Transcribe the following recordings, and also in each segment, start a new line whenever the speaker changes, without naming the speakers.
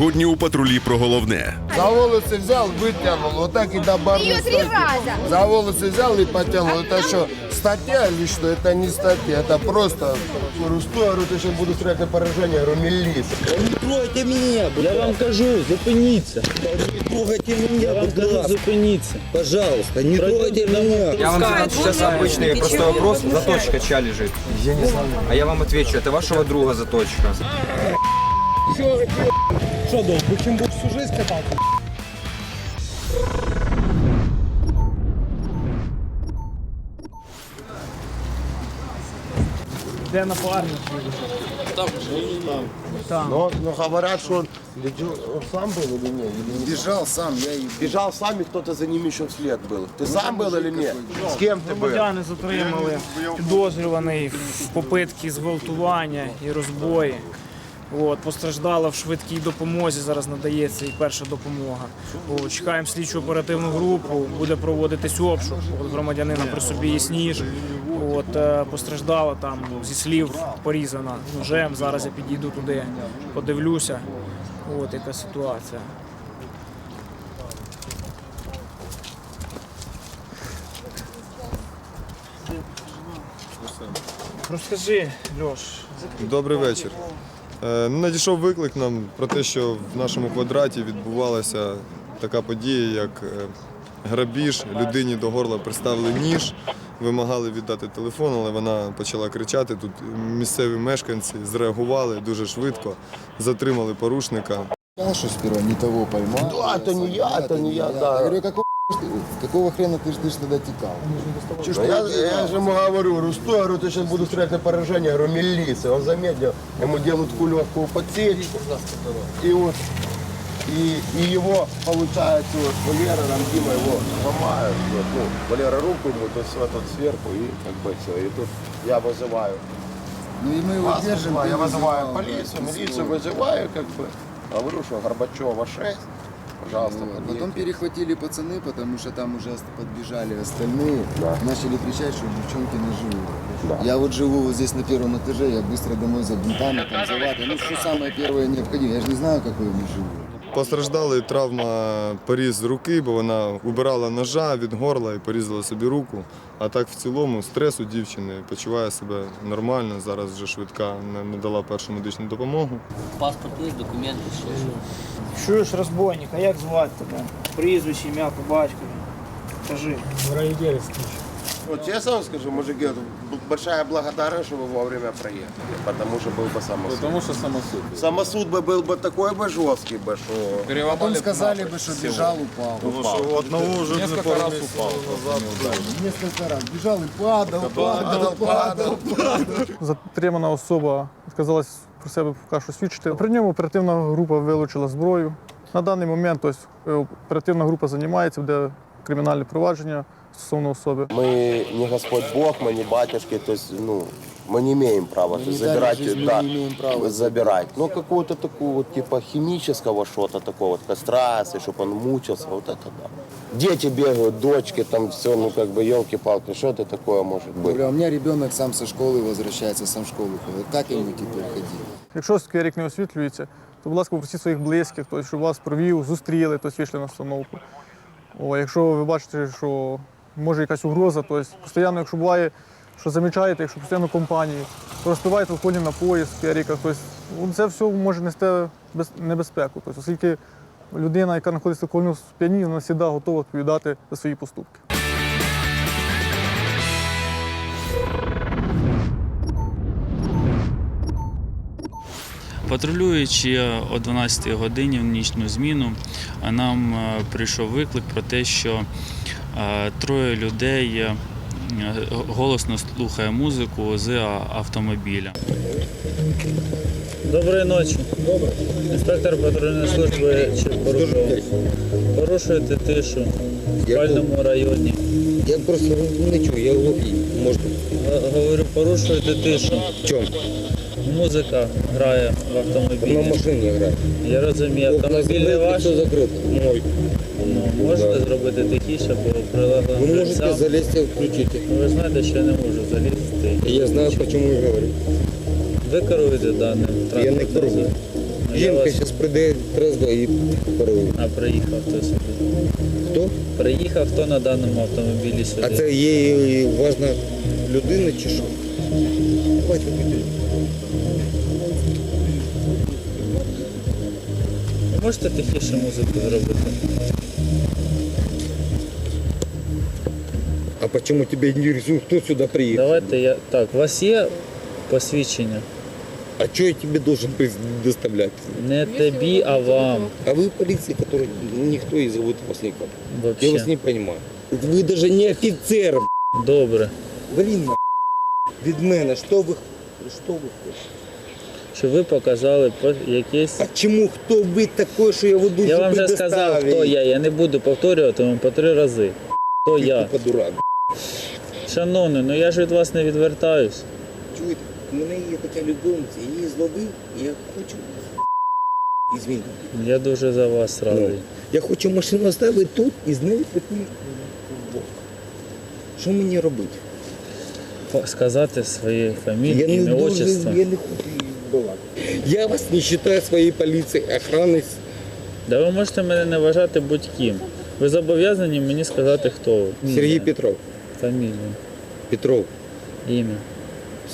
Сьогодні у патрулі про головне.
За волосы взял, вытянул, вот так и до барной
Ее три
стойки.
раза.
За волосы взял и потянул. Это что, статья или что? Это не статья, это просто... Говорю, стой, говорю, ты сейчас буду стрелять на поражение. Я Говорю, милиция.
Не трогайте меня, Я вам кажу, зупиніться. Не трогайте меня, Я вам кажу, зупиніться. Пожалуйста, не трогайте меня.
Я вам задам сейчас обычный простой вопрос. Заточка чья лежит? Я не знаю. А я вам отвечу, это вашего друга заточка.
Де напарник?
Но, но говорят, что он, летел- он сам был или нет? Или не
Бежал сам, я и
Бежал сам, и кто-то за ним еще вслед был. Ты сам был или нет? С кем ты был?
Громадяни затримали підозрюваний в попитки зґвалтування і розбої. От, постраждала в швидкій допомозі. Зараз надається і перша допомога. От, чекаємо слідчу оперативну групу. Буде проводитись обшук. От, громадянина при собі сніж. От, е, постраждала там зі слів порізана ножем. Зараз я підійду туди, подивлюся. От яка ситуація. Розкажи, Льош,
Добрий вечір. Е, ну, Надійшов виклик нам про те, що в нашому квадраті відбувалася така подія, як е, грабіж. Людині до горла приставили ніж, вимагали віддати телефон, але вона почала кричати. Тут місцеві мешканці зреагували дуже швидко, затримали порушника.
сказал, что сперва не того поймал.
Да, это не я, это не я, да.
Я говорю, какого, ты- какого хрена ты, ж- ты ж тогда текал? Чё ж
Да
ты
Я,
делал?
я же ему говорю, говорю, стой, говорю, ты сейчас буду стрелять на поражение. Я говорю, милиция. Он заметил, ему делают такую легкую подсечку. И вот, и, и его, получается, вот Валера, там Дима его ломают. Вот, ну, Валера руку ему, то есть вот тут сверху, и как бы все. И тут я вызываю.
Ну и мы его
Вас
держим.
вызываю,
ты
я вызываю
вызывал,
полицию,
да,
милицию
скорую.
вызываю, как бы. Говорю, что Горбачева 6, пожалуйста,
Вот.
подъедьте.
Потом перехватили пацаны, потому что там уже подбежали остальные.
Да.
Начали кричать, что девчонки на живу. Я вот живу вот здесь на первом этаже, я быстро домой за бинтами, там, за ватой. Ну, что самое первое необходимое. Я же не знаю, какой у них живу.
Постраждали травма поріз руки, бо вона убирала ножа від горла і порізала собі руку. А так в цілому стрес у дівчини почуває себе нормально. Зараз вже швидка не- не першу медичну допомогу.
Паспорт є, документи, що що.
чуєш розбойник, а як звати тебе? Прізвище, ім'я по батькові. Кажи.
Вот честно вам скажу, мужики, вот б- большая благодарность, что вы вовремя проехали, потому что был бы самосуд.
Потому что самосуд.
Самосуд бы был бы такой бы жесткий бы, что...
Потом сказали бы, что бежал, упал.
Одного вже
Несколько раз упал.
Несколько раз бежал и падал, падал, падал.
Затримана особа відказалась про себе поки що свідчити. При ньому оперативна група вилучила зброю. На даний момент ось, е, оперативна група займається, буде кримінальне провадження стосовно особи.
Мы не Господь Бог, мы не батюшки, то есть, ну, мы не имеем права
Мы не
забирать,
дали жизни,
да,
не имеем права
забирать. Ну, какого-то такого, вот, типа, химического что-то такого, вот, кастрации, чтобы он мучился, вот это да. Дети бегают, дочки, там все, ну, как бы, елки-палки, что это такое может быть?
Говорю, а у меня ребенок сам со школы возвращается, сам в школу ходит. Как ему теперь ходить?
Якщо такий рік не освітлюється, то, будь ласка, попросіть своїх близьких, тобто, щоб вас провів, зустріли, тобто вийшли на остановку. О, якщо ви бачите, що може якась угроза, тобто постійно, якщо буває, що замічаєте, якщо постійно компанії, розпиваєте алкогольні напої з піаріка, тобто ну, це все може нести небезпеку. Тобто, оскільки людина, яка знаходиться в алкогольному сп'янінні, вона завжди готова відповідати за свої поступки.
Патрулюючи о 12 годині в нічну зміну, нам е, прийшов виклик про те, що троє людей е, голосно слухає музику з автомобіля.
Доброї ночі. Добре. Інспектор патрульної служби Чепорушов. Порушуєте тишу в спальному районі.
Я просто не чую, я глухий. Можна.
Говорю, порушуєте тишу.
В чому?
Музика грає в
На
автомобілі.
машині грає.
Я розумію, автомобіль не ваш.
Мой.
Ну, можете зробити тихіше, бо прилеглим
Ви можете
жильцям.
залізти і включити.
Ну, Ви знаєте, що я не можу залізти.
Я знаю, чому я говорю.
Ви керуєте даним
Я не керую.
Ну, я
Жінка
вас-
зараз прийде трезво і керує.
А приїхав хто сюди?
Хто?
Приїхав хто на даному автомобілі сюди?
А це є важна людина чи що? Давайте підійдемо.
Можете тихіше музику зробити?
почему тебя интересует, кто сюда приехал?
Давайте я. Так, у вас є посвідчення?
А что я тебе должен предоставлять?
Не тобі, а вам.
А вы полиция, который никто и зовут вас никак. Я вас
Вообще.
не понимаю. Вы даже не офицер. б***ь.
Добре.
Блин, на***. від мене, що ви, що ви хочете?
Що ви показали по- якесь.
А чому, хто ви такой, що я веду
Я вам вже сказав, хто я. Я не буду повторювати вам по три рази. Хто я?
Тупо дурак.
Шановний, ну я ж від вас не відвертаюсь.
Чуєте, у мене є така любовниця, я її зловив, і я хочу. Извините.
Я дуже за вас радий.
Ну, я хочу машину оставити тут і з нею піти в бок. Що мені робити?
Сказати своє
Я
фамілію,
не,
ім'я, отчество.
я не хочу її балакати. Я вас не вважаю своєю поліцією, охраною.
Да ви можете мене не вважати будь-ким. Ви зобов'язані мені сказати, хто ви.
Сергій Петров.
Фамілію,
Петров.
ім'я,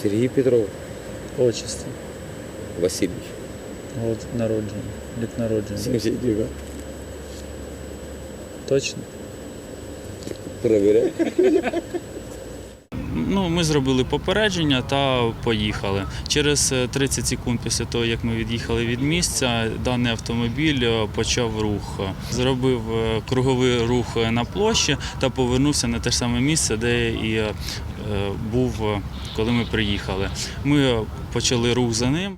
Сергій Петров.
отчество,
Васильович.
год народження, рік народження.
79.
Точно?
Перевіряй.
Ну, ми зробили попередження та поїхали. Через е, 30 секунд після того, як ми від'їхали від місця, даний автомобіль е, почав рух. Зробив е, круговий рух на площі та повернувся на те ж саме місце, де і е, був, е, коли ми приїхали. Ми е, почали рух за ним.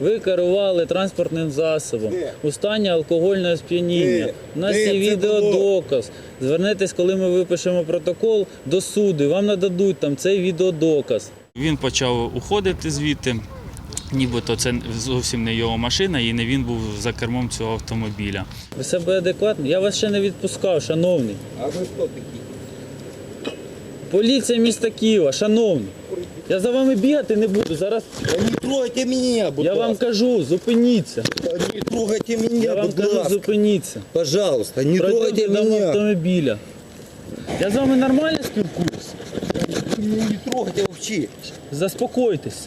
Ви керували транспортним засобом у стані алкогольного сп'яніння. У нас
Де
є
це
відеодоказ. Звернетесь, коли ми випишемо протокол до суду, і вам нададуть там цей відеодоказ.
Він почав уходити звідти. Нібито це зовсім не його машина, і не він був за кермом цього автомобіля.
Ви себе адекватно? Я вас ще не відпускав, шановний.
А ви хто такі?
Поліція міста Києва, шановний. Я за вами бігати не буду. Зараз
Та не трогайте мене, будь
я вам
ласка.
кажу, зупиніться.
Та Не трогайте мене,
Я вам
будь
кажу,
ласка.
зупиніться.
Пожалуйста, не трогайте
Пройдемте до
мене.
автомобіля. Я з вами нормально спілкуюся?
Вы меня не трогайте вообще.
Заспокойтесь.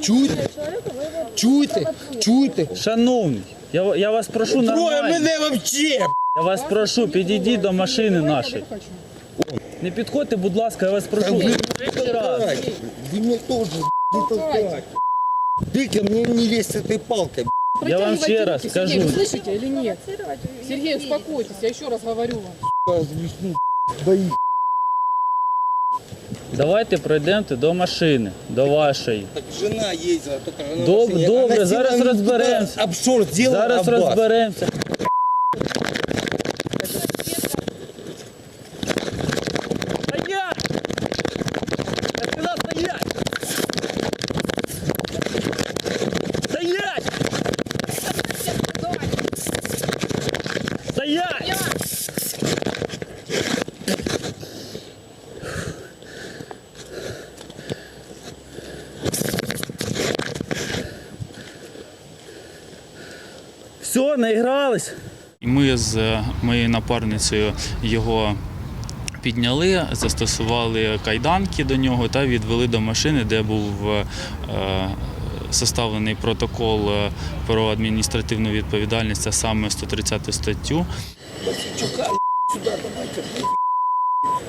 Чуєте? Чуєте? Чуєте?
Шановний, я, я вас прошу
Трогай
нормально.
мене вообще.
Я вас прошу, підійдіть до машини нашої. Не підходьте, будь ласка, я вас прошу.
Вы
Ще раз.
толкайте. Вы мне тоже не толкайте. Ты ко мне не лезь с этой палкой.
Я вам ще раз
Сергей,
скажу.
вы слышите или нет? Сергей, успокойтесь, я еще раз говорю вам.
Бои.
Давайте пройдемте до машини, до вашої.
Так жена ездила, только жена
Доб-
машине.
добре,
Она
зараз
села,
розберемося.
Обшор сделала
Зараз
об вас.
розберемося.
З моєю напарницею його підняли, застосували кайданки до нього та відвели до машини, де був е, составлений протокол е, про адміністративну відповідальність, а саме 130 статтю.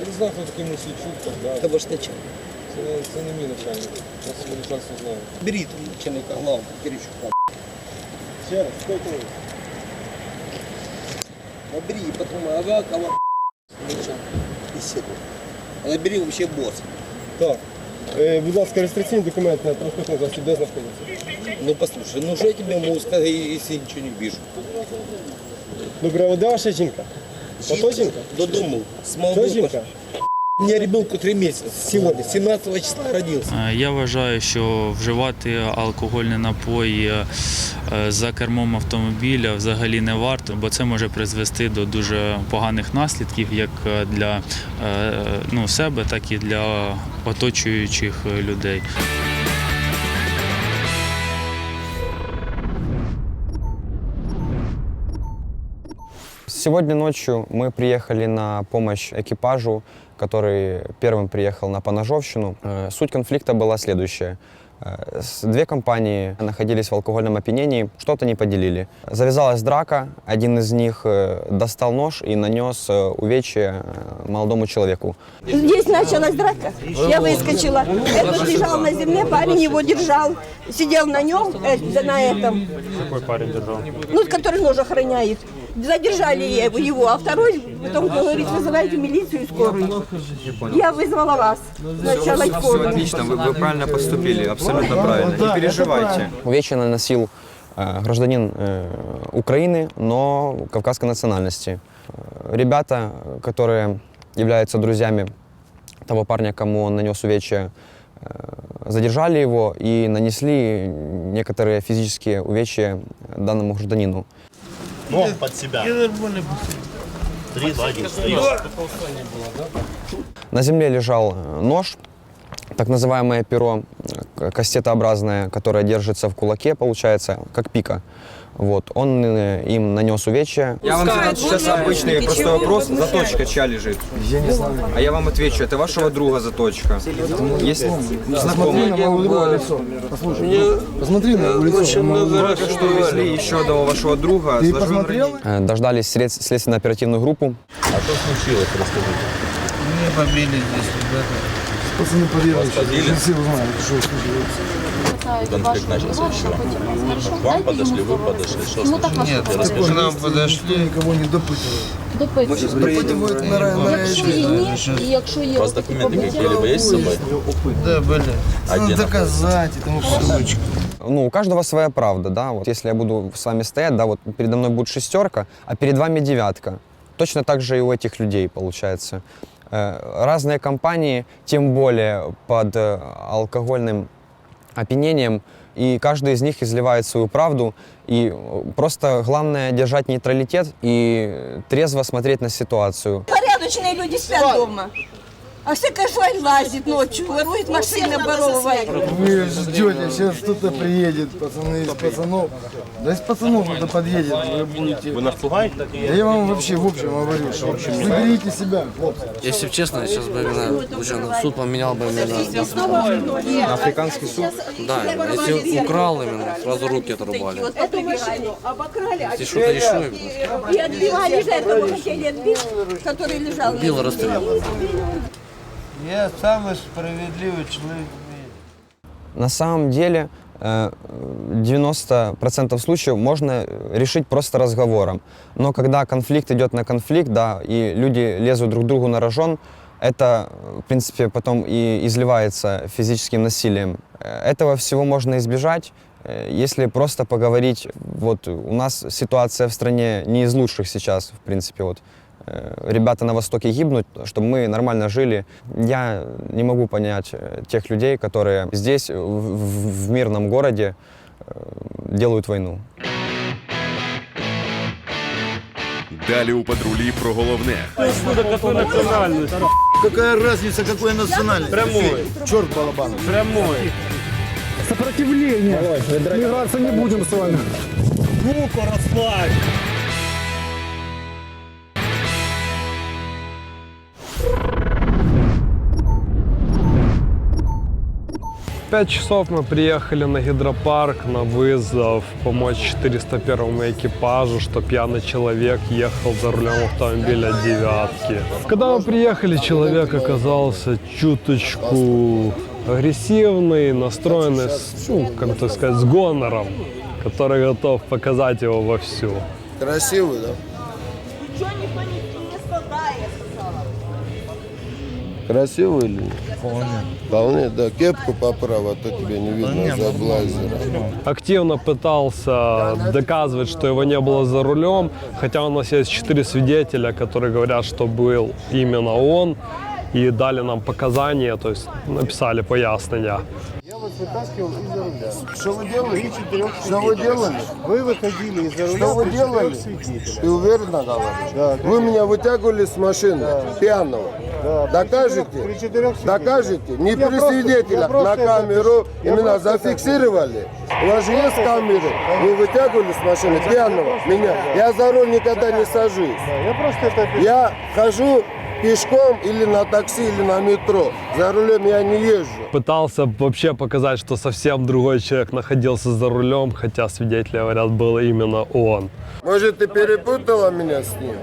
Не знаю, хто такий Мосійчук, так далі.
Это ваш начальник.
Це, не мій начальник. Я себе начальство знаю.
Бери там начальника главного, Киричука.
Ще раз, хто це?
Набери, потом ага, кого и все. Набери вообще босс.
Так. Е, будь ласка, реєстраційний документ на транспортний засіб, де знаходиться?
Ну послушай, ну что я тебе могу сказать, если я ничего не вижу?
Добре, а де ваша жінка? Ото жінка?
Додому, с
Це
молодой
жінка?
У меня ребенку три місяці сьогодні, 17 числа родился.
Е, Я вважаю, що вживати алкогольні напої е, за кермом автомобіля взагалі не варто, бо це може призвести до дуже поганих наслідків як е, для е, ну, себе, так і для оточуючих е, людей.
Сегодня ночью мы приехали на помощь экипажу, который первым приехал на Поножовщину. Э, Суть конфликта была следующая. Э, Две компании находились в алкогольном опьянении, что-то не поделили. Завязалась драка, один из них э, достал нож и нанес увечье молодому человеку.
Здесь началась драка. Я выскочила. Этот лежал на земле, парень его держал. Сидел на нем, э, на этом.
Какой парень держав?
Ну, который нож охраняет. Задержали его, его, а второй потом говорит, вызывайте милицию и скорую. Я вызвала вас. Сначала
Все
скорую.
отлично, вы, вы правильно поступили, абсолютно правильно. Не переживайте. Увечья наносил э, гражданин э, Украины, но кавказской национальности. Э, Ребята, которые являются друзьями того парня, кому он нанес увечья, э, задержали его и нанесли некоторые физические увечья данному гражданину.
Ног под себя. Три, два, один.
На земле лежал э, нож, так называемое перо, э, кастетообразное, которое держится в кулаке, получается, как пика. Вот. Он э, им нанес увечья.
Я вам задам сейчас обычный простой вопрос. Заточка чья лежит?
Я не знаю.
А я вам отвечу, это вашего друга заточка. Если
Посмотри на мое другое лицо. Послушай, посмотри на его лицо.
Только что увезли еще одного вашего друга.
Ты
с ножевым
посмотрел?
Э, Дождались след- следственно-оперативную группу.
А что случилось, расскажите.
Меня побили здесь ребята.
Пацаны поверили.
побили?
Все узнали, что случилось.
Конфликт начался с чего? К вам подошли, вы подошли. Что случилось?
Нет,
Расскажите.
к нам подошли.
Никого не допытывали.
Мы сейчас приедем.
Якщо є ні, і якщо є
У вас документы какие-либо есть с собой?
Да, были.
А где
Надо доказать этому подумать.
Ну, у каждого своя правда, да. Вот если я буду с вами стоять, да, вот передо мной будет шестерка, а перед вами девятка. Точно так же и у этих людей получается. Э, Разные компании, тем более под э, алкогольным опьянением, и каждый из них изливает свою правду. И э, просто главное держать нейтралитет и трезво смотреть на ситуацию.
Порядочные люди спят дома. А всякая шваль лазит ночью, ворует машины, оборовывает.
Вы ждете, сейчас кто-то приедет, пацаны из пацанов. Да из пацанов кто-то подъедет, вы будете...
Вы нас пугаете?
Да я вам вообще в общем говорю, что заберите себя, хлопцы.
Если бы честно, я сейчас бы именно уже на суд поменял бы именно
На африканский суд?
Да, если украл именно, сразу руки отрубали.
Эту машину обокрали,
Если что-то еще,
и отбивали же этого хотели отбить, который лежал.
Убил, расстрелял.
Я самый справедливый человек.
На самом деле э, 90% случаев можно решить просто разговором. Но когда конфликт идет на конфликт, да, и люди лезут друг другу на рожон, это, в принципе, потом и изливается физическим насилием. Э, Этого всего можно избежать, э, если просто поговорить. Вот у нас ситуация в стране не из лучших сейчас, в принципе, вот э, ребята на Востоке гибнут, чтобы мы нормально жили. Я не могу понять э, тех людей, которые здесь, в, в- в мирном городе, э, делают войну.
Далі у патрулі про головне.
Какая разница, какой национальность? Прямой. Черт балабан.
Прямой. Сопротивление. Миграться не будем с вами.
Руку расслабь.
Пять часов мы приехали на гидропарк на вызов помочь 401 экипажу, что пьяный человек ехал за рулем автомобиля девятки. Когда мы приехали, человек оказался чуточку агрессивный, настроенный, ну, как так сказать, с гонором, который готов показать его вовсю.
Красивый, да?
Ничего не
Красивый или нет? Вполне. Вполне, да. Кепку поправь, а то тебе не видно за блайзера.
Активно пытался доказывать, что его не было за рулем, хотя у нас есть четыре свидетеля, которые говорят, что был именно он, и дали нам показания, то есть написали пояснения.
Я вас вытаскивал из-за руля. Что вы делали? Что вы делали? Вы выходили из-за руля. Что вы делали? Ты уверенно говоришь? Да. Вы меня вытягивали с машины пьяного. Докажете? Докажете? Не при свидетелях на камеру именно зафиксировали. У вас же есть камеры. Вы вытягивали с машины пьяного меня. Я за руль никогда не сажусь. Я просто это... Я хожу пешком или на такси, или на метро. За рулем я не езжу.
Пытался вообще показать, что совсем другой человек находился за рулем, хотя свидетели говорят, был именно он.
Может, ты перепутала меня с ним?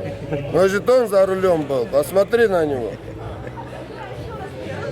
Может, он за рулем был? Посмотри на него.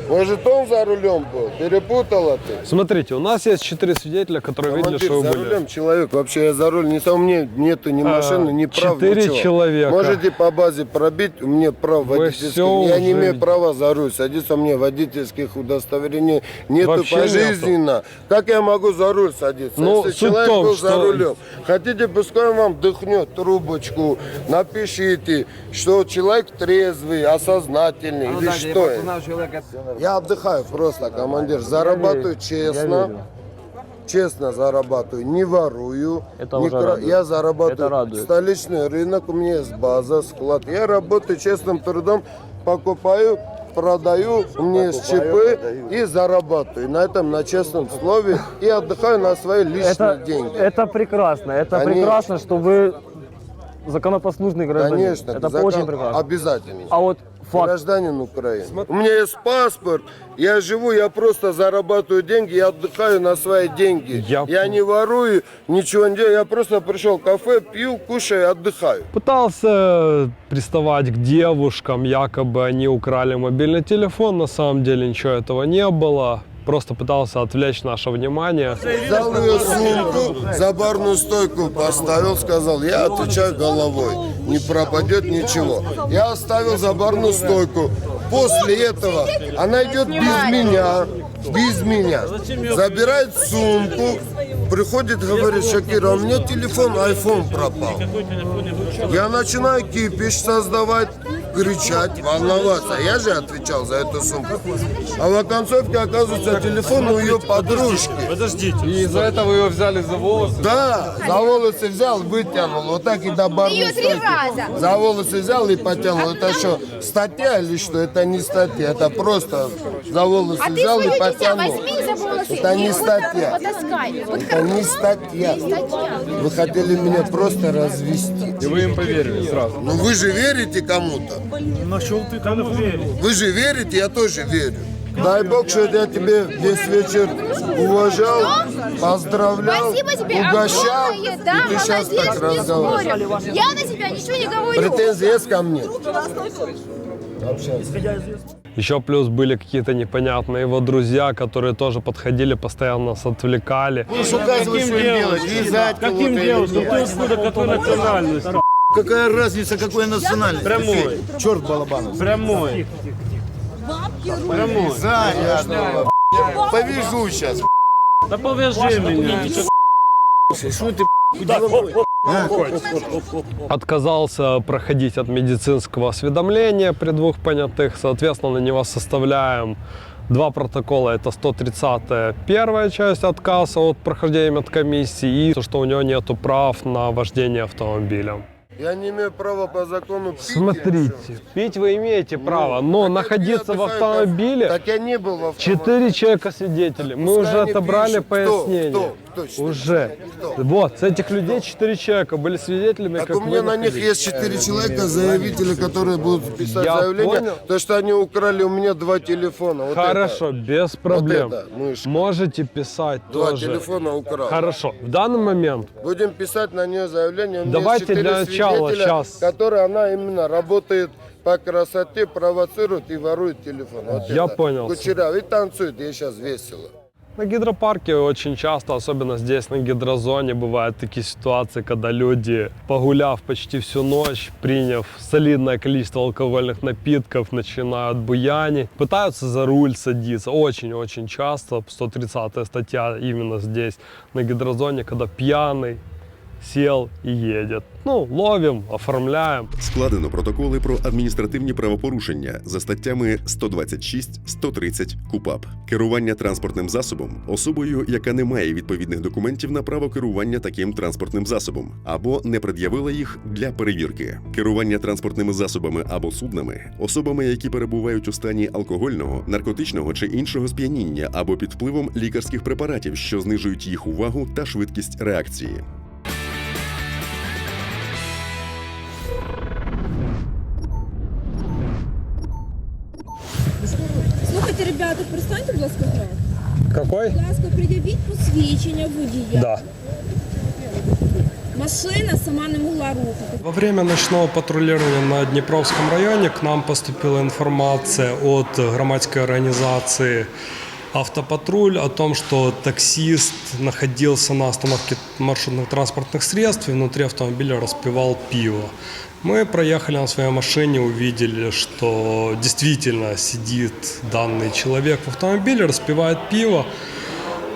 Может, он за рулем был? Перепутала ты?
Смотрите, у нас есть четыре свидетеля, которые видели,
Командир,
что вы
за
были.
рулем человек. Вообще я за руль не сам мне нету ни машины, ни прав,
четыре
ничего.
человека.
Можете по базе пробить, у меня прав
Вы
водительских.
всё
Я не
уже
имею
видите.
права за руль садиться, у меня водительских удостоверений нету
Вообще нету.
пожизненно. Как я могу за руль садиться,
Ну,
если
суть в
человек
том,
был за
что-
рулем? Хотите, пускай он вам дыхнет трубочку, напишите, что человек трезвый, осознательный, или что это? Я отдыхаю просто, командир. Зарабатываю честно. Честно зарабатываю, не ворую.
Это
не
уже
кра-
радует.
Я зарабатываю.
Это радует.
Столичный рынок, у меня есть база, склад. Я работаю честным трудом, покупаю, продаю, у меня есть ЧП и зарабатываю. На этом, на честном слове. И отдыхаю на свои личные
Это,
деньги.
это прекрасно. Это
Конечно.
прекрасно, что вы законопослушный гражданин.
Конечно,
это
закон-
очень прекрасно.
Обязательно.
А вот факт.
Гражданин Украины. У меня есть паспорт, я живу, я просто зарабатываю деньги, я отдыхаю на свои деньги. Я, не ворую, ничего не делаю, я просто пришел в кафе, пью, кушаю, отдыхаю.
Пытался приставать к девушкам, якобы они украли мобильный телефон, на самом деле ничего этого не было. Просто пытался отвлечь наше внимание.
Взял ее сумку, за барную стойку поставил, сказал, я отвечаю головой, не пропадет ничего. Я оставил за барную стойку. После этого она идет без меня, без меня, забирает сумку, приходит, говорит, Шакира, у меня телефон, iPhone пропал. Я начинаю кипиш создавать, кричать, волноваться. Я же отвечал за эту сумку. А в оконцовке оказывается телефон у ее подружки.
Подождите. И из-за этого ее взяли за волосы?
Да, за волосы взял, вытянул, вот так и до барной
Ее три
стойки.
раза.
За волосы взял и потянул. Это что, статья или что? Это не статья, это просто за волосы
А ты
взял
свое
и
дитя
потянул.
возьми за волосы.
Это не
и
статья.
Потаскай. Вот
Это не статья.
статья.
Вы хотели меня просто развести.
И вы им поверили сразу?
Ну вы же верите кому-то.
Нашел ты верить.
Вы же верите, я тоже верю. Дай Бог, что я тебе весь вечер уважал, поздравлял,
Спасибо тебе
угощал,
огромное,
и
да,
ты сейчас
молодец,
так
не
разговариваешь.
спорю. Я на тебя ничего не говорю.
Претензии есть ко мне?
Еще плюс были какие-то непонятные его друзья, которые тоже подходили, постоянно нас отвлекали.
Будешь указывать, что им делать, вязать
Каким девушкам? Ты откуда, какой национальности?
Какая разница, какой национальность?
Прямой.
Черт балабанов.
Прямой. Прямой.
Занятно. Повяжу сейчас.
Да повяжи меня.
Что ты куда
Отказался проходить от медицинского осведомления при двух понятых. Соответственно, на него составляем два протокола. Это 130 первая часть отказа от прохождения медкомиссии и то, что у него нет прав на вождение автомобилем.
Я не имею права по закону пить.
Смотрите, пить вы имеете право, но находиться в автомобиле...
Так я не был в автомобиле.
Четыре человека свидетели. Мы
Пускай
уже
они
отобрали
пишут. Кто?
пояснение.
Кто? Кто четыре
Уже. Вот, с этих людей четыре человека были свидетелями,
Так
как
у меня на них есть четыре человека, заявители, которые будут писать
Я
заявление,
понял.
то, что они украли у меня два телефона. Вот
Хорошо,
это.
без проблем.
это, мышка.
Можете писать
Два
тоже.
телефона украл.
Хорошо, в данный момент
Будем писать на нее заявление. У меня
Давайте для начала щас.
которые она именно работает по красоте, провоцирует и ворует телефон. Вот
Я
это.
понял.
Кучеряв и танцует, ей сейчас весело.
На гидропарке очень часто, особенно здесь на гидрозоне, бывают такие ситуации, когда люди, погуляв почти всю ночь, приняв солидное количество алкогольных напитков, начинают буянить, пытаются за руль садиться. Очень-очень часто, 130 статья именно здесь, на гидрозоне, когда пьяный сел и едет. Ну, ловим, оформляем.
Складено протоколи про адміністративні правопорушення за статтями 126, 130 КУПАП. Керування транспортним засобом особою, яка не має відповідних документів на право керування таким транспортним засобом, або не пред'явила їх для перевірки. Керування транспортними засобами або суднами, особами, які перебувають у стані алкогольного, наркотичного чи іншого сп'яніння, або під впливом лікарських препаратів, що знижують їх увагу та швидкість реакції.
ребята, перестаньте, будь ласка, грати.
Какой?
Будь ласка, пред'явіть посвідчення водія.
Да.
Машина сама не могла рухати.
Во время ночного патрулирования на Днепровском районе к нам поступила информация от громадской организации «Автопатруль» о том, что таксист находился на остановке маршрутных транспортных средств и внутри автомобиля распивал пиво. Мы проехали на своей машине, увидели, что действительно сидит данный человек в автомобиле, распивает пиво.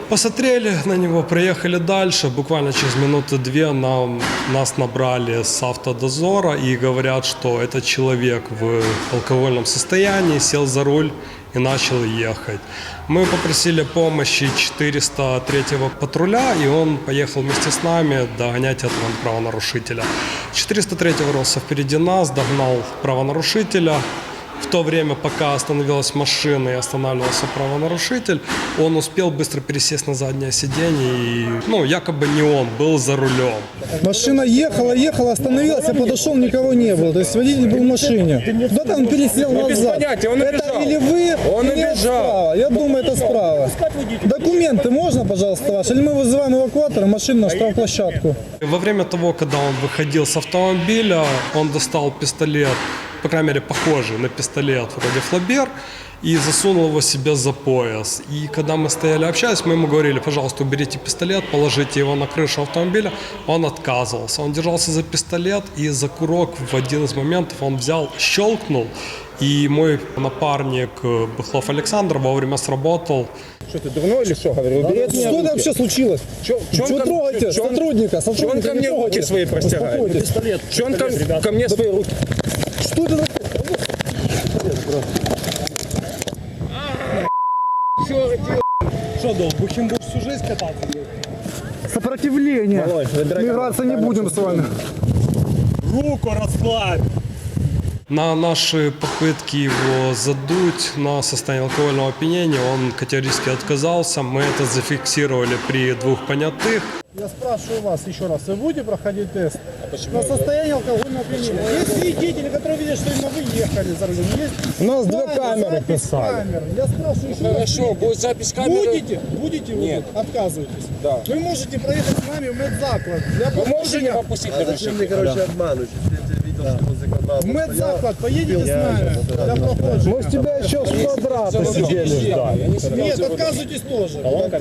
Посмотрели на него, проехали дальше. Буквально через минуты две нам, нас набрали с автодозора и говорят, что этот человек в алкогольном состоянии сел за руль и начал ехать. Мы попросили помощи 403-го патруля, и он поехал вместе с нами догонять этого правонарушителя. 403 роса впереди нас, догнал правонарушителя, в то время, пока остановилась машина и останавливался правонарушитель, он успел быстро пересесть на заднее сиденье и, ну, якобы не он был за рулем.
Машина ехала, ехала, остановилась, я подошел, никого не было. То есть водитель был в машине. Куда-то он пересел назад. это или вы, или это справа. Я думаю, это справа. Документы можно, пожалуйста, ваши? Или мы вызываем эвакуатор, машину на штрафплощадку?
Во время того, когда он выходил с автомобиля, он достал пистолет, по крайней мере, похожий на пистолет вроде Флабер, и засунул его себе за пояс. И когда мы стояли общались, мы ему говорили, пожалуйста, уберите пистолет, положите его на крышу автомобиля. Он отказывался. Он держался за пистолет, и за курок в один из моментов он взял, щелкнул, и мой напарник э, Быхлов Александр вовремя сработал.
Что ты дурной или что? Говорю, убери меня
Что
руки.
вообще случилось?
Ко-
трогаете
он-
сотрудника?
чё он
Сотрудника
ко
не
мне руки свои простирает? Пистолет. Чё он ко, ко мне свои руки?
Что это такое?
Что, долг, будем будешь всю жизнь кататься?
Сопротивление. Мы драться не будем с вами.
Руку расслабь.
На наши попытки его задуть на состояние алкогольного опьянения он категорически отказался. Мы это зафиксировали при двух понятых.
Я спрашиваю вас еще раз, вы будете проходить тест на состояние алкогольного опьянения? Есть свидетели, которые видят, что именно вы ехали за рулем? Есть? У нас две камеры писали. Я спрашиваю еще раз.
Хорошо, будет запись камеры.
Будете? Будете? вы
Нет.
Отказываетесь?
Да.
Вы можете проехать с нами в медзаклад. Для
Вы можете попустить
А зачем мне, короче, обманывать? Если я видел, что возле квадрата
В
стоял,
медзаклад поедете с нами для проходжения.
Мы с тебя еще с квадрата сидели ждали.
Нет, отказывайтесь тоже.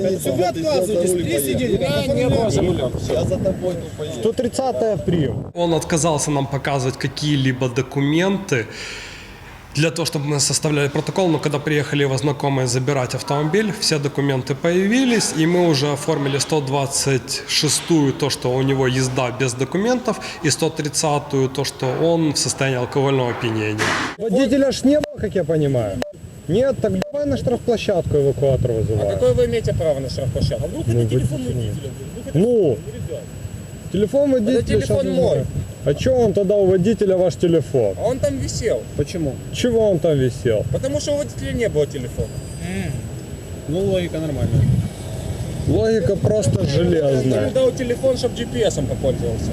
Если вы отказываетесь, три сидели.
Я не был за рулем.
Я за тобой не поеду.
130 прием.
Он отказался нам показывать какие-либо документы Для того, чтобы мы составляли протокол. Но когда приехали его знакомые забирать автомобиль, все документы появились, и мы уже оформили 126-ю, то, что у него езда без документов, и 130-ю, то, что он в состоянии алкогольного опьянения.
Водителя ж не было, как я понимаю. Нет, так давай на штрафплощадку эвакуатор вызываем.
А Какое вы имеете право на штрафплощадку? А вдруг
Ну,
это телефон водителя?
Ну, телефон водителя.
телефон
щас
мой.
А что он тогда у водителя ваш телефон?
А он там висел.
Почему? Чего он там висел?
Потому что у водителя не было телефона.
Ну, логика нормальная. Логика просто железная.
Он дал телефон, чтобы GPS-ом попользовался.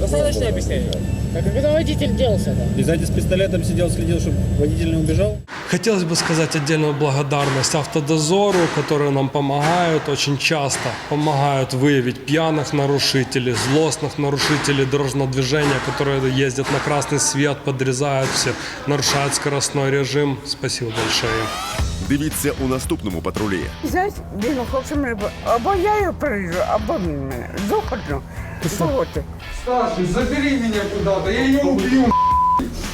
Достаточно объяснение?
Как это водитель делался там?
Обязательно с пистолетом сидел, следил, чтобы водитель не убежал?
Хотелось бы сказать отдельную благодарность автодозору, которые нам помогают, очень часто помогают выявить пьяных нарушителей, злостных нарушителей дорожного движения, которые ездят на красный свет, подрезают все, нарушают скоростной режим. Спасибо большое.
Дивіться у наступному патрулі.
Зять, він хоче мене, б- або я його пережу, або він мене. Захочу. Погодьте.
Саша, забери меня куда-то, я ее убью,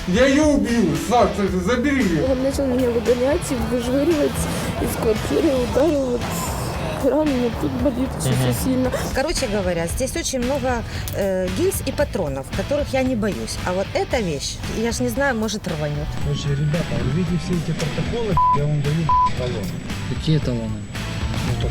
Я ее убью, Саша, забери ее.
Он начал меня выгонять и выжвыривать из квартиры, ударил вот рано, но тут болит чуть сильно.
Короче говоря, здесь очень много э, гильз и патронов, которых я не боюсь. А вот эта вещь, я ж не знаю, может рванет.
Короче, ребята, рвите все эти протоколы, я вам даю талоны.
Какие талоны?
Ну, так,